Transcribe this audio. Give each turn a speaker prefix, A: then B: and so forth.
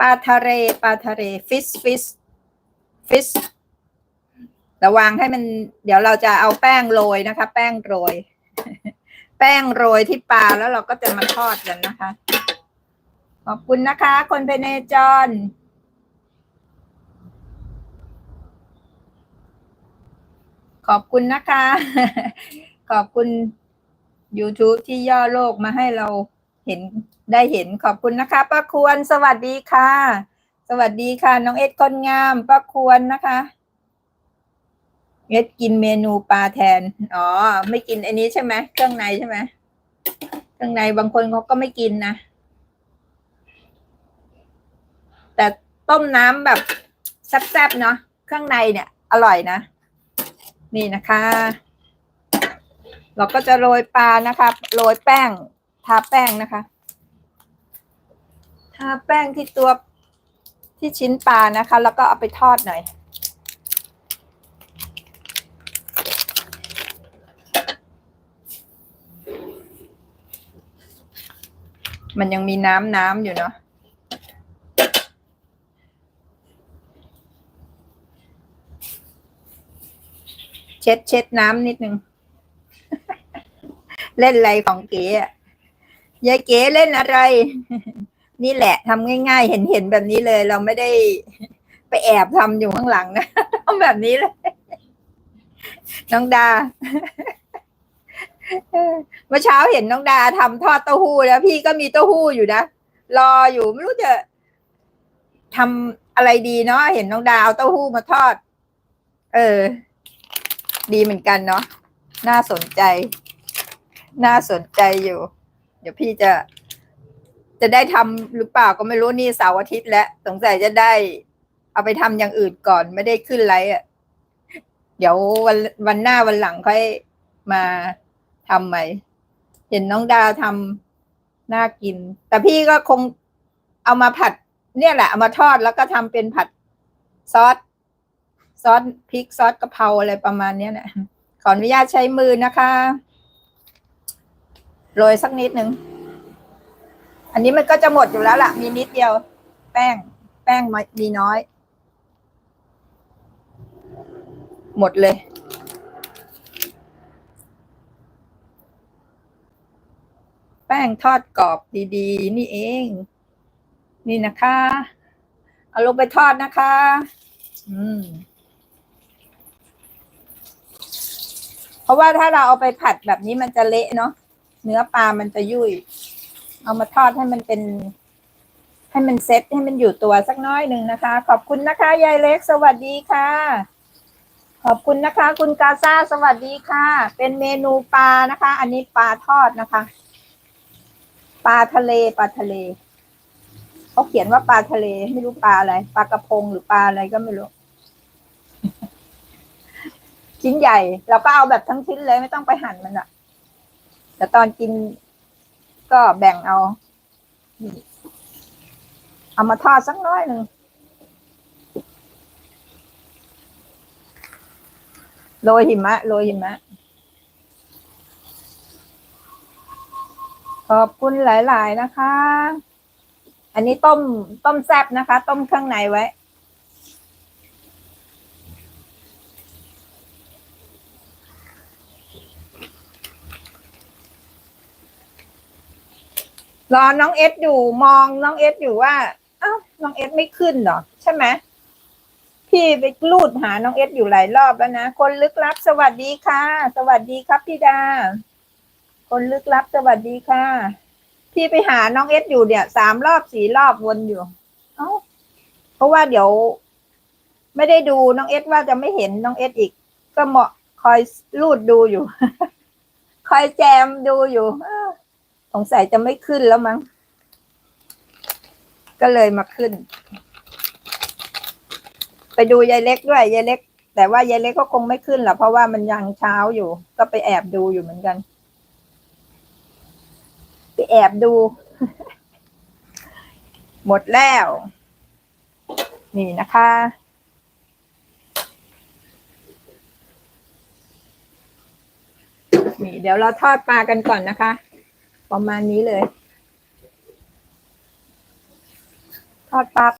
A: ปลาทะเลปลาทะเลฟิชฟิชฟิชระวังให้มัน เดี๋ยวเราจะเอาแป้งโรยนะคะ แป้งโรย แป้งโรยที่ปลาแล้วเราก็จะมาทอดกันนะคะ ขอบคุณนะคะ คนเพเนจรขอบคุณนะคะ ขอบคุณ YouTube ที่ย่อโลกมาให้เรา เห็นได้เห็นขอบคุณนะคะป้าควรสวัสดีค่ะ สวัสดีค่ะ น้องเอ็ดคนงามป้าควรนะคะ เอ็ดกินเมนูปลาแทน อ๋อ ไม่กินอันนี้ใช่ไหมเครื่องในใช่ไหมเครื่องในบางคนเขาก็ไม่กินนะ แต่ต้มน้ำแบบแซ่บๆเนาะเครื่องในเนี่ย อร่อยนะ นี่นะคะ เราก็จะโรยปลานะคะ โรยแป้ง ทาแป้งนะคะ ทาแป้งที่ตัวที่ชิ้นปลานะคะ แล้วก็เอาไปทอดหน่อยมันยังมีน้ำน้ำอยู่เนาะ เช็ดเช็ดน้ำนิดนึง เล่นอะไรของเก๋อะ ยายเก๋เล่นอะไร นี่แหละทำง่าย ๆ เห็นเห็นแบบนี้เลย เราไม่ได้ไปแอบทำอยู่ข้างหลังนะทำแบบนี้เลย น้องดาเมื่อเช้าเห็นน้องดาทำทอดเต้าหู้แล้วพี่ก็มีเต้าหู้อยู่นะรออยู่ไม่รู้จะทำอะไรดีเนาะเห็นน้องดาเอาเต้าหู้มาทอด เออ ดีเหมือนกันเนาะน่าสนใจ น่าสนใจอยู่ เดี๋ยวพี่จะ จะได้ทำหรือเปล่าก็ไม่รู้นี่เสาร์อาทิตย์แล้วสงสัยจะได้ เอาไปทำอย่างอื่นก่อนไม่ได้ขึ้นไลฟ์อะเดี๋ยววันวันหน้าวันหลังค่อยมาทำใหม่เห็นน้องดาทำน่ากิน แต่พี่ก็คงเอามาผัด เนี่ยแหละ เอามาทอดแล้วก็ทำเป็นผัดซอสซอสพริกซอสกะเพราอะไรประมาณเนี้ยนะขออนุญาตใช้มือนะคะ โรยสักนิดหนึ่งอันนี้มันก็จะหมดอยู่แล้วล่ะ มีนิดเดียว แป้ง แป้งมีน้อย หมดเลย แป้งทอดกรอบดีๆ นี่เอง นี่นะคะ เอาลงไปทอดนะคะ อืมเพราะว่าถ้าเราเอาไปผัดแบบนี้มันจะเละเนาะ เนื้อปลามันจะยุ่ย เอามาทอดให้มันเป็น ให้มันเซ็ตให้มันอยู่ตัวสักน้อยหนึ่งนะคะ ขอบคุณนะคะ ยายเล็ก สวัสดีค่ะ ขอบคุณนะคะ คุณกาซาสวัสดีค่ะ เป็นเมนูปลานะคะ อันนี้ปลาทอดนะคะ ปลาทะเลปลาทะเลเขาเขียนว่าปลาทะเลไม่รู้ปลาอะไรปลากระพงหรือปลาอะไรก็ไม่รู้ชิ้นใหญ่ เราก็เอาแบบทั้งชิ้นเลยไม่ต้องไปหั่นมันอะ แต่ตอนกินก็แบ่งเอา เอามาทอดสักน้อยหนึ่งโรยหิมะโรยหิมะ ขอบคุณหลาย ๆ นะคะ อันนี้ต้มต้มแซบนะคะ ต้มเครื่องในไว้ รอน้องเอสอยู่มองน้องเอสอยู่ว่าอ้าวน้องเอสไม่ขึ้นเหรอใช่ไหมพี่ไปลูดหาน้องเอสอยู่หลายรอบแล้วนะคนลึกลับ สวัสดีค่ะ สวัสดีครับพี่ดา คนลึกลับสวัสดีค่ะ พี่ไปหาน้องเอสอยู่เนี่ยสามรอบสี่รอบวนอยู่ เอ้าเพราะว่าเดี๋ยว ไม่ได้ดูน้องเอสว่าจะไม่เห็นน้องเอสอีก ก็เหมาะคอยลูดดูอยู่ คอยแจมดูอยู่ สงสัยจะไม่ขึ้นแล้วมั้ง ก็เลยมาขึ้น ไปดูยายเล็กด้วยยายเล็ก แต่ว่ายายเล็กก็คงไม่ขึ้นหรอกเพราะว่ามันยังเช้าอยู่ ก็ไปแอบดูอยู่เหมือนกัน ไปแอบดู หมดแล้ว นี่นะคะนี่เดี๋ยวเราทอดปลากันก่อนนะคะ ประมาณนี้เลย ทอดปั๊บ